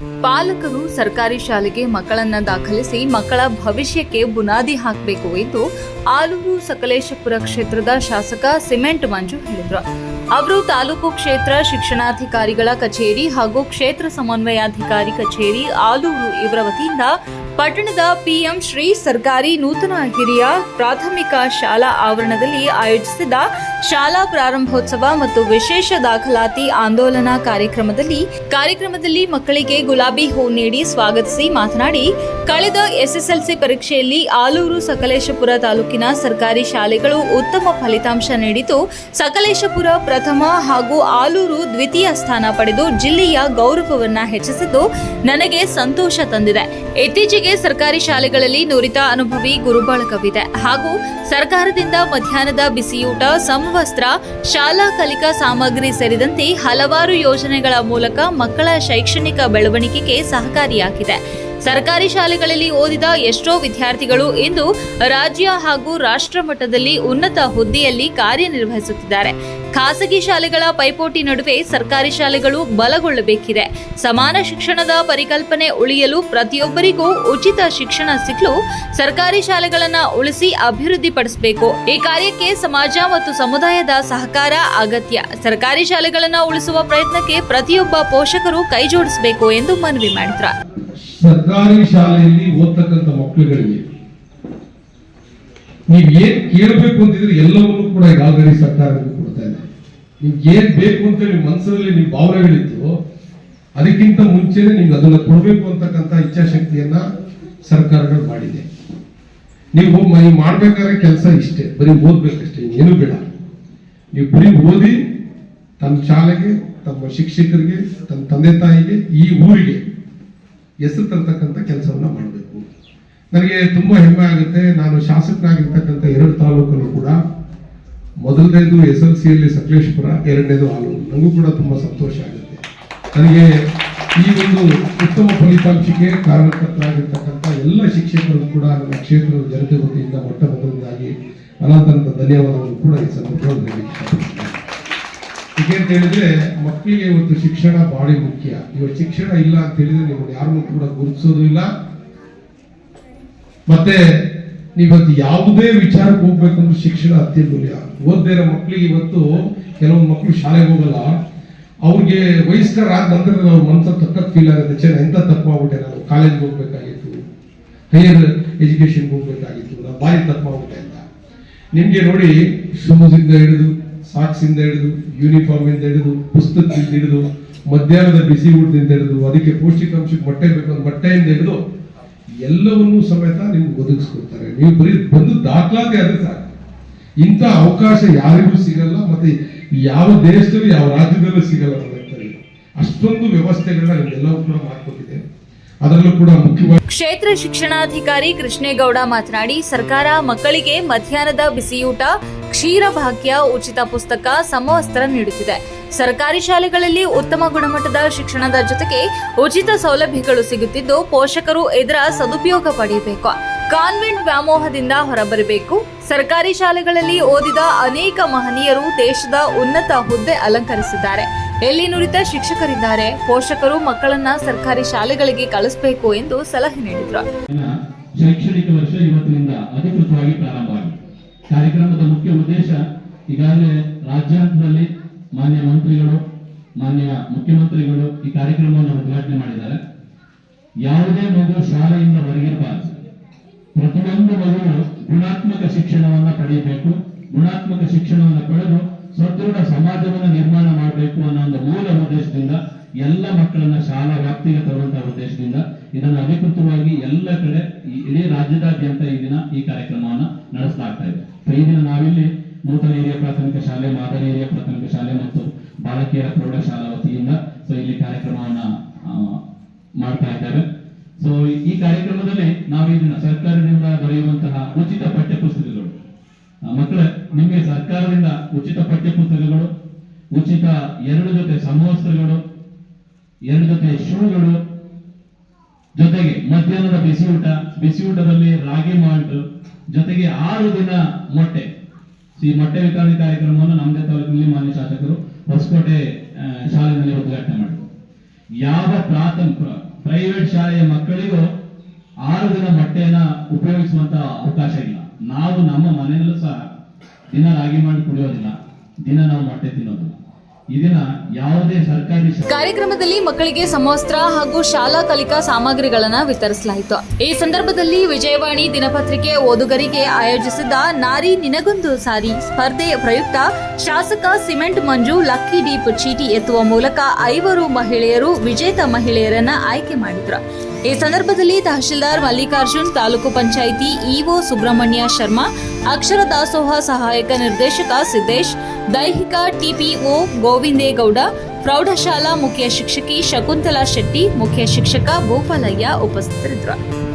ಪಾಲಕರು ಸರ್ಕಾರಿ ಶಾಲೆಗೆ ಮಕ್ಕಳನ್ನ ದಾಖಲಿಸಿ ಮಕ್ಕಳ ಭವಿಷ್ಯಕ್ಕೆ ಬುನಾದಿ ಹಾಕಬೇಕು ಎಂದು ಆಲೂರು ಸಕಲೇಶಪುರ ಕ್ಷೇತ್ರದ ಶಾಸಕ ಸಿಮೆಂಟ್ ಮಂಜು ಹೇಳಿದರು. ಅವರು ತಾಲೂಕು ಕ್ಷೇತ್ರ ಶಿಕ್ಷಣಾಧಿಕಾರಿಗಳ ಕಚೇರಿ ಹಾಗೂ ಕ್ಷೇತ್ರ ಸಮನ್ವಯಾಧಿಕಾರಿ ಕಚೇರಿ ಆಲೂರು ಇವರ ವತಿಯಿಂದ ಪಟ್ಟಣದ ಪಿಎಂ ಶ್ರೀ ಸರ್ಕಾರಿ ನೂತನ ಹಿರಿಯ ಪ್ರಾಥಮಿಕ ಶಾಲಾ ಆವರಣದಲ್ಲಿ ಆಯೋಜಿಸಿದ ಶಾಲಾ ಪ್ರಾರಂಭೋತ್ಸವ ಮತ್ತು ವಿಶೇಷ ದಾಖಲಾತಿ ಆಂದೋಲನ ಕಾರ್ಯಕ್ರಮದಲ್ಲಿ ಕಾರ್ಯಕ್ರಮದಲ್ಲಿ ಮಕ್ಕಳಿಗೆ ಗುಲಾಬಿ ಹೂ ನೀಡಿ ಸ್ವಾಗತಿಸಿ ಮಾತನಾಡಿ ಕಳೆದ ಎಸ್ಎಸ್ಎಲ್ಸಿ ಪರೀಕ್ಷೆಯಲ್ಲಿ ಆಲೂರು ಸಕಲೇಶಪುರ ತಾಲೂಕಿನ ಸರ್ಕಾರಿ ಶಾಲೆಗಳು ಉತ್ತಮ ಫಲಿತಾಂಶ ನೀಡಿದ್ದು ಸಕಲೇಶಪುರ ಪ್ರಥಮ ಹಾಗೂ ಆಲೂರು ದ್ವಿತೀಯ ಸ್ಥಾನ ಪಡೆದು ಜಿಲ್ಲೆಯ ಗೌರವವನ್ನ ಹೆಚ್ಚಿಸಿದ್ದು ನನಗೆ ಸಂತೋಷ ತಂದಿದೆ. ಇತ್ತೀಚೆಗೆ ಸರ್ಕಾರಿ ಶಾಲೆಗಳಲ್ಲಿ ನುರಿತ ಅನುಭವಿ ಗುರುಬಳಗವಿದೆ ಹಾಗೂ ಸರ್ಕಾರದಿಂದ ಮಧ್ಯಾಹ್ನದ ಬಿಸಿಯೂಟ, ಸಮವಸ್ತ್ರ, ಶಾಲಾ ಕಲಿಕಾ ಸಾಮಗ್ರಿ ಸೇರಿದಂತೆ ಹಲವಾರು ಯೋಜನೆಗಳ ಮೂಲಕ ಮಕ್ಕಳ ಶೈಕ್ಷಣಿಕ ಬೆಳವಣಿಗೆಗೆ ಸಹಕಾರಿಯಾಗಿದೆ. ಸರ್ಕಾರಿ ಶಾಲೆಗಳಲ್ಲಿ ಓದಿದ ಎಷ್ಟೋ ವಿದ್ಯಾರ್ಥಿಗಳು ಇಂದು ರಾಜ್ಯ ಹಾಗೂ ರಾಷ್ಟ್ರ ಮಟ್ಟದಲ್ಲಿ ಉನ್ನತ ಹುದ್ದೆಯಲ್ಲಿ ಕಾರ್ಯನಿರ್ವಹಿಸುತ್ತಿದ್ದಾರೆ. ಖಾಸಗಿ ಶಾಲೆಗಳ ಪೈಪೋಟಿ ನಡುವೆ ಸರ್ಕಾರಿ ಶಾಲೆಗಳು ಬಲಗೊಳ್ಳಬೇಕಿದೆ. ಸಮಾನ ಶಿಕ್ಷಣದ ಪರಿಕಲ್ಪನೆ ಉಳಿಯಲು ಪ್ರತಿಯೊಬ್ಬರಿಗೂ ಉಚಿತ ಶಿಕ್ಷಣ ಸಿಗಲು ಸರ್ಕಾರಿ ಶಾಲೆಗಳನ್ನು ಉಳಿಸಿ ಅಭಿವೃದ್ಧಿಪಡಿಸಬೇಕು. ಈ ಕಾರ್ಯಕ್ಕೆ ಸಮಾಜ ಮತ್ತು ಸಮುದಾಯದ ಸಹಕಾರ ಅಗತ್ಯ. ಸರ್ಕಾರಿ ಶಾಲೆಗಳನ್ನು ಉಳಿಸುವ ಪ್ರಯತ್ನಕ್ಕೆ ಪ್ರತಿಯೊಬ್ಬ ಪೋಷಕರು ಕೈಜೋಡಿಸಬೇಕು ಎಂದು ಮನವಿ ಮಾಡಿದ್ರು. ಸರ್ಕಾರಿ ಶಾಲೆಯಲ್ಲಿ ಓದ್ತಕ್ಕಂಥ ಮಕ್ಕಳುಗಳಿಗೆ ನೀವು ಏನ್ ಕೇಳಬೇಕು ಅಂತಿದ್ರೆ ಎಲ್ಲವನ್ನೂ ಕೂಡ ಈಗ ಆಲ್ರೆಡಿ ಸರ್ಕಾರ ಕೊಡ್ತಾ ಇದೆ ನಿಮ್ಗೆ ಏನ್ ಬೇಕು ಅಂತ ನಿಮ್ಮ ಮನಸ್ಸಿನಲ್ಲಿ ನಿಮ್ಮ ಭಾವನೆಗಳಿತ್ತು ಅದಕ್ಕಿಂತ ಮುಂಚೆನೆ ನಿಮ್ಗೆ ಅದನ್ನ ಕೊಡಬೇಕು ಅಂತಕ್ಕಂಥ ಇಚ್ಛಾಶಕ್ತಿಯನ್ನ ಸರ್ಕಾರಗಳು ಮಾಡಿದೆ. ನೀವು ನೀವು ಮಾಡ್ಬೇಕಾದ್ರೆ ಕೆಲಸ ಇಷ್ಟೇ, ಬರೀ ಓದ್ಬೇಕಷ್ಟೇ ಏನು ಬೇಡ. ನೀವು ಬರೀ ಓದಿ ತಮ್ಮ ಶಾಲೆಗೆ, ತಮ್ಮ ಶಿಕ್ಷಕರಿಗೆ ತಮ್ಮ ತಂದೆ ತಾಯಿಗೆ, ಈ ಊರಿಗೆ ಹೆಸರು ತರ್ತಕ್ಕಂಥ ಕೆಲಸವನ್ನು ಮಾಡಬೇಕು. ನನಗೆ ತುಂಬಾ ಹೆಮ್ಮೆ ಆಗುತ್ತೆ. ನಾನು ಶಾಸಕನಾಗಿರ್ತಕ್ಕಂಥ ಎರಡು ತಾಲೂಕಲ್ಲೂ ಕೂಡ ಮೊದಲನೇದು ಎಸ್ ಎಲ್ ಸಿಯಲ್ಲಿ ಸಕಲೇಶ್ಪುರ, ಎರಡನೇದು ಆಲೂರು. ನನಗೂ ಕೂಡ ತುಂಬ ಸಂತೋಷ ಆಗುತ್ತೆ. ನನಗೆ ಈ ಒಂದು ಉತ್ತಮ ಫಲಿತಾಂಶಕ್ಕೆ ಕಾರಣಕರ್ತರಾಗಿರ್ತಕ್ಕಂಥ ಎಲ್ಲ ಶಿಕ್ಷಕರು ಕೂಡ ನಮ್ಮ ಕ್ಷೇತ್ರದ ಜನತೆ ವತಿಯಿಂದ ಮೊಟ್ಟ ಮೊದಲನೇದಾಗಿ ಅನಂತರದ ಧನ್ಯವಾದಗಳು ಕೂಡ ಈ ಸಂದರ್ಭದಲ್ಲಿ ಇಷ್ಟಪಡ್ತೀನಿ. ಹೇಳಿದ್ರೆ ಮಕ್ಕಳಿಗೆ ಇವತ್ತು ಶಿಕ್ಷಣ ಬಹಳ ಮುಖ್ಯ. ಇವತ್ತು ಶಿಕ್ಷಣ ಇಲ್ಲ ಅಂತ ಹೇಳಿದ್ರೆ ನೀವು ಯಾರನ್ನು ಕೂಡ ಗುರುತಿಸೋದು ಇಲ್ಲ. ಮತ್ತೆ ನೀವತ್ತು ಯಾವುದೇ ವಿಚಾರಕ್ಕೆ ಹೋಗ್ಬೇಕಂದ್ರೆ ಶಿಕ್ಷಣ ಅತ್ಯಮೂಲ್ಯ ಓದ್ದೇ ಇರೋ ಮಕ್ಕಳಿಗೆ ಇವತ್ತು ಕೆಲವೊಂದು ಮಕ್ಕಳು ಶಾಲೆಗೆ ಹೋಗಲ್ಲ. ಅವ್ರಿಗೆ ವಯಸ್ಕರ ಆದ ನಂತರ ನಾವು ಮನಸ್ಸ ತಕ್ಕ ಫೀಲ್ ಆಗುತ್ತೆ. ಚೆನ್ನ ಎಂತ ತಪ್ಪಾಗ್ಬಿಟ್ಟೆ ನಾನು? ಕಾಲೇಜ್ಗೆ ಹೋಗ್ಬೇಕಾಗಿತ್ತು. ಹೈಯರ್ ಎಜುಕೇಶನ್ಗೆ ಹೋಗ್ಬೇಕಾಗಿತ್ತು. ನಾನು ತಪ್ಪು ತಪ್ಪಾಗ್ಬಿಟ್ಟೆ ಅಂತ. ನಿಮ್ಗೆ ನೋಡಿ ಇಂದ ಹಿಡಿದು ಸಾಕ್ಸ್ ಇಂದ ಹಿಡಿದು ಯೂನಿಫಾರ್ಮ್ ಇಂದ ಹಿಡಿದು, ಪುಸ್ತಕದಿಂದ ಹಿಡಿದು, ಮಧ್ಯಾಹ್ನದ ಬಿಸಿ ಊಟದಿಂದ ಹಿಡಿದು, ಅದಕ್ಕೆ ಪೌಷ್ಟಿಕಾಂಶಕ್ಕೆ ಬಟ್ಟೆ ಬೇಕು ಅಂತ ಬಟ್ಟೆಯಿಂದ ಹಿಡಿದು, ಎಲ್ಲವನ್ನೂ ಸಮೇತ ನಿಮ್ಗೆ ಒದಗಿಸ್ಕೊಡ್ತಾರೆ. ನೀವು ಬರೀ ಬಂದು ದಾಖಲಾತಿ ಆದರೆ ಸಾಕು. ಇಂಥ ಅವಕಾಶ ಯಾರಿಗೂ ಸಿಗಲ್ಲ, ಮತ್ತೆ ಯಾವ ದೇಶದಲ್ಲೂ, ಯಾವ ರಾಜ್ಯದಲ್ಲೂ ಸಿಗಲ್ಲ ಅಷ್ಟೊಂದು ವ್ಯವಸ್ಥೆಗಳನ್ನ ನಿಮ್ಗೆಲ್ಲವೂ ಕೂಡ ಮಾಡ್ಕೊಟ್ಟಿದೆ. ಅದರಲ್ಲೂ ಕೂಡ ಮುಖ್ಯವಾಗಿ ಕ್ಷೇತ್ರ ಶಿಕ್ಷಣಾಧಿಕಾರಿ ಕೃಷ್ಣೇಗೌಡ ಮಾತನಾಡಿ, ಸರ್ಕಾರ ಮಕ್ಕಳಿಗೆ ಮಧ್ಯಾಹ್ನದ ಬಿಸಿಯೂಟ ಕ್ಷೀರಭಾಗ್ಯ ಉಚಿತ ಪುಸ್ತಕ ಸಮವಸ್ತ್ರ ನೀಡುತ್ತಿದೆ. ಸರ್ಕಾರಿ ಶಾಲೆಗಳಲ್ಲಿ ಉತ್ತಮ ಗುಣಮಟ್ಟದ ಶಿಕ್ಷಣದ ಜೊತೆಗೆ ಉಚಿತ ಸೌಲಭ್ಯಗಳು ಸಿಗುತ್ತಿದ್ದು, ಪೋಷಕರು ಇದರ ಸದುಪಯೋಗ ಪಡೆಯಬೇಕು. ಕಾನ್ವೆಂಟ್ ವ್ಯಾಮೋಹದಿಂದ ಹೊರಬರಬೇಕು. ಸರ್ಕಾರಿ ಶಾಲೆಗಳಲ್ಲಿ ಓದಿದ ಅನೇಕ ಮಹನೀಯರು ದೇಶದ ಉನ್ನತ ಹುದ್ದೆ ಅಲಂಕರಿಸಿದ್ದಾರೆ. ಎಲ್ಲಿ ನುರಿತ ಶಿಕ್ಷಕರಿದ್ದಾರೆ? ಪೋಷಕರು ಮಕ್ಕಳನ್ನ ಸರ್ಕಾರಿ ಶಾಲೆಗಳಿಗೆ ಕಳಿಸಬೇಕು ಎಂದು ಸಲಹೆ ನೀಡಿದ್ರು. ಶೈಕ್ಷಣಿಕ ವರ್ಷ ಇವತ್ತಿನಿಂದ ಅಧಿಕೃತವಾಗಿ ಪ್ರಾರಂಭವಾಗಿದೆ. ಕಾರ್ಯಕ್ರಮದ ಮುಖ್ಯ ಉದ್ದೇಶ ಈಗಾಗಲೇ ರಾಜ್ಯಾಂಗದಲ್ಲಿ ಮಾನ್ಯ ಮಂತ್ರಿಗಳು, ಮಾನ್ಯ ಮುಖ್ಯಮಂತ್ರಿಗಳು ಈ ಕಾರ್ಯಕ್ರಮವನ್ನು ಉದ್ಘಾಟನೆ ಮಾಡಿದ್ದಾರೆ. ಯಾವುದೇ ಮಗು ಶಾಲೆಯಿಂದ ಹೊರಗಿರಬಾರದು. ಪ್ರತಿಯೊಂದು ಮಗುವು ಗುಣಾತ್ಮಕ ಶಿಕ್ಷಣವನ್ನು ಪಡೆಯಬೇಕು. ಗುಣಾತ್ಮಕ ಶಿಕ್ಷಣವನ್ನು ಪಡೆದು ಸದೃಢ ಸಮಾಜವನ್ನು ನಿರ್ಮಾಣ ಮಾಡಬೇಕು ಅನ್ನೋ ಒಂದು ಮೂಲ ಉದ್ದೇಶದಿಂದ ಎಲ್ಲ ಮಕ್ಕಳನ್ನ ಶಾಲಾ ವ್ಯಾಪ್ತಿಗೆ ತರುವಂತಹ ಉದ್ದೇಶದಿಂದ ಇದನ್ನು ಅಧಿಕೃತವಾಗಿ ಎಲ್ಲ ಕಡೆ ಇಡೀ ರಾಜ್ಯದಾದ್ಯಂತ ಈ ದಿನ ಈ ಕಾರ್ಯಕ್ರಮವನ್ನ ನಡೆಸಲಾಗ್ತಾ ಇದೆ. ಈ ದಿನ ನಾವಿಲ್ಲಿ ನೂತನ ಹಿರಿಯ ಪ್ರಾಥಮಿಕ ಶಾಲೆ, ಮಾದರಿ ಹಿರಿಯ ಪ್ರಾಥಮಿಕ ಶಾಲೆ ಮತ್ತು ಬಾಲಕಿಯರ ಪ್ರೌಢಶಾಲಾ ವತಿಯಿಂದ ಸೊ ಇಲ್ಲಿ ಕಾರ್ಯಕ್ರಮವನ್ನ ಮಾಡ್ತಾ ಇದ್ದಾರೆ. ಸೊ ಈ ಕಾರ್ಯಕ್ರಮದಲ್ಲಿ ನಾವು ಸರ್ಕಾರದಿಂದ ದೊರೆಯುವಂತಹ ಉಚಿತ ಪಠ್ಯಪುಸ್ತಕಗಳು. ಮಕ್ಕಳೇ, ನಿಮಗೆ ಸರ್ಕಾರದಿಂದ ಉಚಿತ ಪಠ್ಯಪುಸ್ತಕಗಳು, ಉಚಿತ ಎರಡು ಜೊತೆ ಸಮವಸ್ತ್ರಗಳು, ಎರಡು ಜೊತೆ ಶೂಗಳು ಜೊತೆಗೆ ಮಧ್ಯಾಹ್ನದ ಬಿಸಿ ಊಟ, ಬಿಸಿ ಊಟದಲ್ಲಿ ರಾಗಿ ಮಾಲ್ಟ್, ಜೊತೆಗೆ ಆರು ದಿನ ಮೊಟ್ಟೆ. ಈ ಮೊಟ್ಟೆ ವಿತರಣೆ ಕಾರ್ಯಕ್ರಮವನ್ನು ನಮ್ಮದೇ ತಾಲೂಕಿನಲ್ಲಿ ಮಾನ್ಯ ಶಾಸಕರು ಹೊಸಕೋಟೆ ಶಾಲೆಯಲ್ಲಿ ಉದ್ಘಾಟನೆ ಮಾಡಿದರು. ಯಾವ ಪ್ರಾಥಮಿಕ ಪ್ರೈವೇಟ್ ಶಾಲೆಯ ಮಕ್ಕಳಿಗೂ ಆರು ದಿನ ಮೊಟ್ಟೆಯನ್ನ ಉಪಯೋಗಿಸುವಂತ ಅವಕಾಶ ಇಲ್ಲ. ನಾವು ನಮ್ಮ ಮನೆಯಲ್ಲೂ ಸಹ ದಿನ ರಾಗಿ ಮಾಡಿ ಕುಡಿಯೋದಿಲ್ಲ. ದಿನ ನಾವು ಮೊಟ್ಟೆ ತಿನ್ನೋದು ಕಾರ್ಯಕ್ರಮದಲ್ಲಿ ಮಕ್ಕಳಿಗೆ ಸಮವಸ್ತ್ರ ಹಾಗೂ ಶಾಲಾ ಕಲಿಕಾ ಸಾಮಗ್ರಿಗಳನ್ನು ವಿತರಿಸಲಾಯಿತು. ಈ ಸಂದರ್ಭದಲ್ಲಿ ವಿಜಯವಾಣಿ ದಿನಪತ್ರಿಕೆ ಓದುಗರಿಗೆ ಆಯೋಜಿಸಿದ್ದ ನಾರಿ ನಿನಗೊಂದು ಸಾರಿ ಸ್ಪರ್ಧೆ ಪ್ರಯುಕ್ತ ಶಾಸಕ ಸಿಮೆಂಟ್ ಮಂಜು ಲಕ್ಕಿ ಡೀಪ್ ಚೀಟಿ ಎತ್ತುವ ಮೂಲಕ ಐವರು ಮಹಿಳೆಯರು ವಿಜೇತ ಮಹಿಳೆಯರನ್ನ ಆಯ್ಕೆ ಮಾಡಿದ್ರು. ಈ ಸಂದರ್ಭದಲ್ಲಿ ತಹಶೀಲ್ದಾರ್ ಮಲ್ಲಿಕಾರ್ಜುನ್, ತಾಲೂಕು ಪಂಚಾಯಿತಿ ಇಒ ಸುಬ್ರಹ್ಮಣ್ಯ ಶರ್ಮಾ, ಅಕ್ಷರ ದಾಸೋಹ ಸಹಾಯಕ ನಿರ್ದೇಶಕ ಸಿದ್ದೇಶ್, ದೈಹಿಕ ಟಿಪಿಒ ಗೋವಿಂದೇಗೌಡ, ಪ್ರೌಢಶಾಲಾ ಮುಖ್ಯ ಶಿಕ್ಷಕಿ ಶಕುಂತಲಾ ಶೆಟ್ಟಿ, ಮುಖ್ಯ ಶಿಕ್ಷಕ ಗೋಪಾಲಯ್ಯ ಉಪಸ್ಥಿತರಿದ್ದರು.